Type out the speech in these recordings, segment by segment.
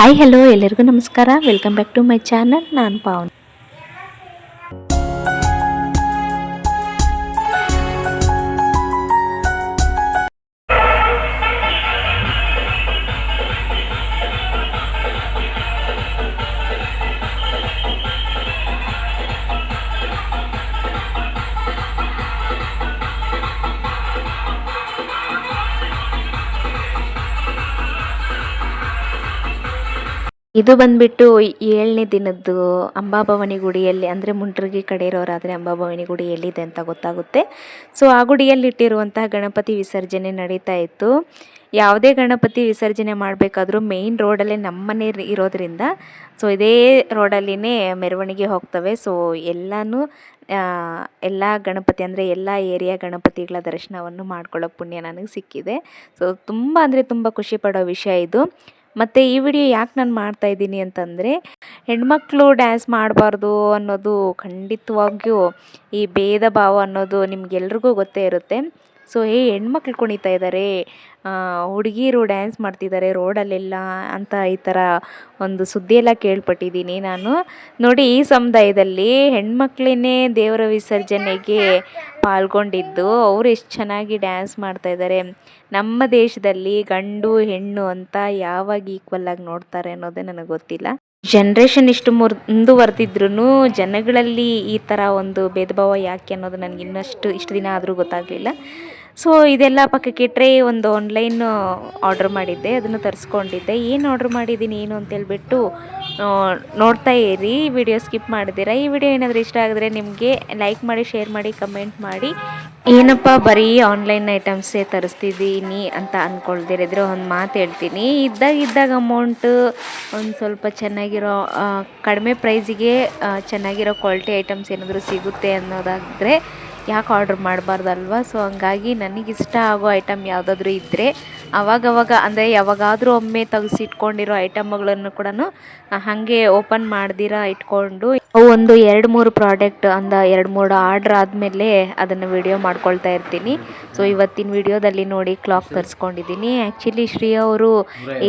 Hi hello ಎಲ್ಲರಿಗೂ ನಮಸ್ಕಾರ. Welcome back to my channel ನಾನು ಪಾವನ್. ಇದು ಬಂದ್ಬಿಟ್ಟು ಏಳನೇ ದಿನದ್ದು ಅಂಬಾಭವಾನಿ ಗುಡಿಯಲ್ಲಿ, ಅಂದರೆ ಮುಂಡ್ರಗಿ ಕಡೆ ಇರೋರಾದರೆ ಅಂಬಾಭವಾನಿ ಗುಡಿ ಎಲ್ಲಿದೆ ಅಂತ ಗೊತ್ತಾಗುತ್ತೆ. ಸೊ, ಆ ಗುಡಿಯಲ್ಲಿ ಇಟ್ಟಿರುವಂತಹ ಗಣಪತಿ ವಿಸರ್ಜನೆ ನಡೀತಾ ಇತ್ತು. ಯಾವುದೇ ಗಣಪತಿ ವಿಸರ್ಜನೆ ಮಾಡಬೇಕಾದ್ರೂ ಮೇಯ್ನ್ ರೋಡಲ್ಲೇ ನಮ್ಮನೆ ಇರೋದ್ರಿಂದ, ಸೊ, ಇದೇ ರೋಡಲ್ಲಿನೇ ಮೆರವಣಿಗೆ ಹೋಗ್ತವೆ. ಸೊ, ಎಲ್ಲನೂ ಎಲ್ಲ ಗಣಪತಿ, ಅಂದರೆ ಎಲ್ಲ ಏರಿಯಾ ಗಣಪತಿಗಳ ದರ್ಶನವನ್ನು ಮಾಡ್ಕೊಳ್ಳೋ ಪುಣ್ಯ ನನಗೆ ಸಿಕ್ಕಿದೆ. ಸೊ, ತುಂಬ, ಅಂದರೆ ತುಂಬ ಖುಷಿ ಪಡೋ ವಿಷಯ ಇದು. ಮತ್ತು ಈ ವಿಡಿಯೋ ಯಾಕೆ ನಾನು ಮಾಡ್ತಾ ಇದ್ದೀನಿ ಅಂತಂದರೆ ಹೆಣ್ಮಕ್ಳು ಡ್ಯಾನ್ಸ್ ಮಾಡಬಾರ್ದು ಅನ್ನೋದು ಖಂಡಿತವಾಗಿಯೂ ಈ ಭೇದ ಭಾವ ಅನ್ನೋದು ನಿಮ್ಗೆಲ್ರಿಗೂ ಗೊತ್ತೇ ಇರುತ್ತೆ. ಸೊ ಏ ಹೆಣ್ಮಕ್ಳು ಕುಣಿತಾ ಇದ್ದಾರೆ ಹುಡುಗೀರು ಡ್ಯಾನ್ಸ್ ಮಾಡ್ತಿದ್ದಾರೆ ರೋಡಲ್ಲೆಲ್ಲ ಅಂತ ಈ ಥರ ಒಂದು ಸುದ್ದಿಯೆಲ್ಲ ಕೇಳ್ಪಟ್ಟಿದ್ದೀನಿ ನಾನು. ನೋಡಿ, ಈ ಸಮುದಾಯದಲ್ಲಿ ಹೆಣ್ಮಕ್ಳೇ ದೇವರ ವಿಸರ್ಜನೆಗೆ ಪಾಲ್ಗೊಂಡಿದ್ದು, ಅವರು ಎಷ್ಟು ಚೆನ್ನಾಗಿ ಡ್ಯಾನ್ಸ್ ಮಾಡ್ತಾ ಇದ್ದಾರೆ ನಮ್ಮ ದೇಶದಲ್ಲಿ ಗಂಡು, ಹೆಣ್ಣು ಅಂತ ಯಾವಾಗ ಈಕ್ವಲ್ ಆಗಿ ನೋಡ್ತಾರೆ ಅನ್ನೋದೇ ನನಗೆ ಗೊತ್ತಿಲ್ಲ. ಜನ್ರೇಷನ್ ಇಷ್ಟು ಮುರ್ ಮುಂದುವರೆದಿದ್ರು ಜನಗಳಲ್ಲಿ ಈ ಥರ ಒಂದು ಭೇದ ಭಾವ ಯಾಕೆ ಅನ್ನೋದು ನನಗೆ ಇನ್ನಷ್ಟು ಇಷ್ಟು ದಿನ ಆದರೂ ಗೊತ್ತಾಗಲಿಲ್ಲ. ಸೊ ಇದೆಲ್ಲ ಪಕ್ಕಕ್ಕಿಟ್ಟರೆ ಒಂದು ಆನ್ಲೈನ್ ಆರ್ಡ್ರ್ ಮಾಡಿದ್ದೆ, ಅದನ್ನು ತರಿಸ್ಕೊಂಡಿದ್ದೆ. ಏನು ಆರ್ಡ್ರ್ ಮಾಡಿದ್ದೀನಿ, ಏನು ಅಂತೇಳ್ಬಿಟ್ಟು ನೋಡ್ತಾ ಇರಿ ವಿಡಿಯೋ ಸ್ಕಿಪ್ ಮಾಡಿದ್ದೀರಾ? ಈ ವಿಡಿಯೋ ಏನಾದರೂ ಇಷ್ಟ ಆಗಿದ್ರೆ ನಿಮಗೆ ಲೈಕ್ ಮಾಡಿ ಶೇರ್ ಮಾಡಿ ಕಮೆಂಟ್ ಮಾಡಿ. ಏನಪ್ಪ, ಬರೀ ಆನ್ಲೈನ್ ಐಟಮ್ಸೇ ತರಿಸ್ತಿದ್ದೀನಿ ಅಂತ ಅಂದ್ಕೊಳ್ದಿರಿದ್ರೆ ಒಂದು ಮಾತು ಹೇಳ್ತೀನಿ. ಇದ್ದಾಗ ಇದ್ದಾಗ ಅಮೌಂಟು ಒಂದು ಸ್ವಲ್ಪ ಚೆನ್ನಾಗಿರೋ ಕಡಿಮೆ ಪ್ರೈಸಿಗೆ ಚೆನ್ನಾಗಿರೋ ಕ್ವಾಲಿಟಿ ಐಟಮ್ಸ್ ಏನಾದರೂ ಸಿಗುತ್ತೆ ಅನ್ನೋದಾದರೆ ಯಾಕೆ ಆರ್ಡ್ರ್ ಮಾಡಬಾರ್ದಲ್ವ? ಸೊ ಹಂಗಾಗಿ ನನಗಿಷ್ಟ ಆಗೋ ಐಟಮ್ ಯಾವುದಾದ್ರೂ ಇದ್ದರೆ ಅವಾಗವಾಗ, ಅಂದರೆ ಯಾವಾಗಾದರೂ ಒಮ್ಮೆ ತೆಗೆಸಿಟ್ಕೊಂಡಿರೋ ಐಟಮ್ಗಳನ್ನು ಕೂಡ ಹಾಗೆ ಓಪನ್ ಮಾಡ್ದಿರ ಇಟ್ಕೊಂಡು ಒಂದು ಎರಡು ಮೂರು ಪ್ರಾಡಕ್ಟ್ ಅಂದ ಎರಡು ಮೂರು ಆರ್ಡ್ರ್ ಆದಮೇಲೆ ಅದನ್ನು ವಿಡಿಯೋ ಮಾಡ್ಕೊಳ್ತಾ ಇರ್ತೀನಿ. ಸೊ ಇವತ್ತಿನ ವಿಡಿಯೋದಲ್ಲಿ ನೋಡಿ ಕ್ಲಾಕ್ ತರಿಸ್ಕೊಂಡಿದ್ದೀನಿ. ಆ್ಯಕ್ಚುಲಿ ಶ್ರೀ ಅವರು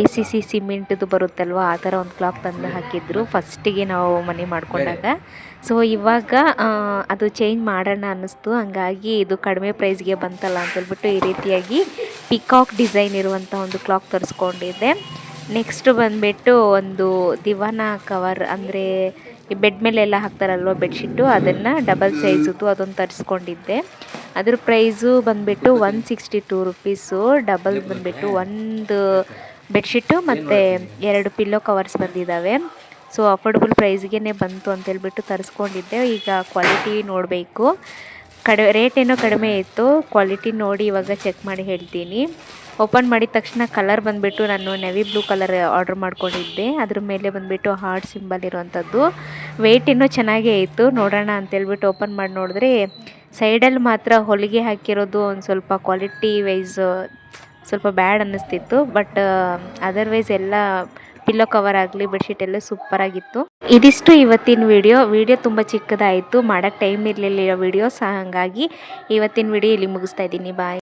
ಎ ಸಿ ಸಿ ಸಿಮೆಂಟ್ದು ಬರುತ್ತಲ್ವ ಆ ಥರ ಒಂದು ಕ್ಲಾಕ್ ತಂದು ಹಾಕಿದ್ರು. ಫಸ್ಟಿಗೆ ನಾವು ಮನೆ ಮಾಡ್ಕೊಂಡಾಗ. ಸೊ ಇವಾಗ ಅದು ಚೇಂಜ್ ಮಾಡೋಣ ಅನ್ನಿಸ್ತು. ಹಂಗಾಗಿ ಇದು ಕಡಿಮೆ ಪ್ರೈಸ್ಗೆ ಬಂತಲ್ಲ ಅಂತೇಳ್ಬಿಟ್ಟು ಈ ರೀತಿಯಾಗಿ ಪಿಕಾಕ್ ಡಿಸೈನ್ ಇರುವಂಥ ಒಂದು ಕ್ಲಾಕ್ ತರಿಸ್ಕೊಂಡಿದ್ದೆ. ನೆಕ್ಸ್ಟ್ ಬಂದುಬಿಟ್ಟು ಒಂದು ದಿವಾನ ಕವರ್ ಅಂದರೆ ಈ ಬೆಡ್ ಮೇಲೆಲ್ಲ ಹಾಕ್ತಾರಲ್ವ ಬೆಡ್ಶೀಟು, ಅದನ್ನು ಡಬಲ್ ಸೈಜ್ದು ಅದೊಂದು ತರಿಸ್ಕೊಂಡಿದ್ದೆ. ಅದ್ರ ಪ್ರೈಸು ಬಂದುಬಿಟ್ಟು one sixty two rupees, double ಬಂದುಬಿಟ್ಟು ಒಂದು ಬೆಡ್ಶೀಟು ಮತ್ತು ಎರಡು ಪಿಲ್ಲೋ ಕವರ್ಸ್ ಬಂದಿದ್ದಾವೆ ಸೊ ಅಫೋರ್ಡಬಲ್ ಪ್ರೈಸ್ಗೆ ಬಂತು ಅಂತ ಹೇಳ್ಬಿಟ್ಟು ತರಿಸ್ಕೊಂಡಿದ್ದೆ. ಈಗ ಕ್ವಾಲಿಟಿ ನೋಡಬೇಕು. ಕಡಿಮೆ ರೇಟ್ ಏನೋ ಕಡಿಮೆ ಇತ್ತು. ಕ್ವಾಲಿಟಿ ನೋಡಿ ಇವಾಗ ಚೆಕ್ ಮಾಡಿ ಹೇಳ್ತೀನಿ. ಓಪನ್ ಮಾಡಿದ ತಕ್ಷಣ ಕಲರ್ ಬಂದುಬಿಟ್ಟು ನಾನು ನೆವಿ ಬ್ಲೂ ಕಲರ್ ಆರ್ಡ್ರ್ ಮಾಡ್ಕೊಂಡಿದ್ದೆ. ಅದ್ರ ಮೇಲೆ ಬಂದುಬಿಟ್ಟು ಹಾರ್ಟ್ ಸಿಂಬಲ್ ಇರುವಂಥದ್ದು. ವೆಯ್ಟ್ ಇನ್ನೂ ಚೆನ್ನಾಗೇ ಇತ್ತು. ನೋಡೋಣ ಅಂತೇಳ್ಬಿಟ್ಟು ಓಪನ್ ಮಾಡಿ ನೋಡಿದ್ರೆ ಸೈಡಲ್ಲಿ ಮಾತ್ರ ಹೊಲಿಗೆ ಹಾಕಿರೋದು ಒಂದು ಸ್ವಲ್ಪ ಕ್ವಾಲಿಟಿ ವೈಸ್ ಸ್ವಲ್ಪ ಬ್ಯಾಡ್ ಅನ್ನಿಸ್ತಿತ್ತು. ಬಟ್ ಅದರ್ವೈಸ್ ಎಲ್ಲ ಪಿಲ್ಲೋ ಕವರ್ ಆಗಲಿ ಬೆಡ್ಶೀಟ್ ಎಲ್ಲ ಸೂಪರಾಗಿತ್ತು ಇದಿಷ್ಟು ಇವತ್ತಿನ ವಿಡಿಯೋ ವಿಡಿಯೋ ತುಂಬ ಚಿಕ್ಕದಾಯಿತು. ಮಾಡೋಕ್ಕೆ ಟೈಮ್ ಇರಲಿಲ್ಲ ವಿಡಿಯೋ ಸಹ ಹಾಗಾಗಿ ಇವತ್ತಿನ ವಿಡಿಯೋ ಇಲ್ಲಿ ಮುಗಿಸ್ತಾ ಇದ್ದೀನಿ. ಬಾಯ್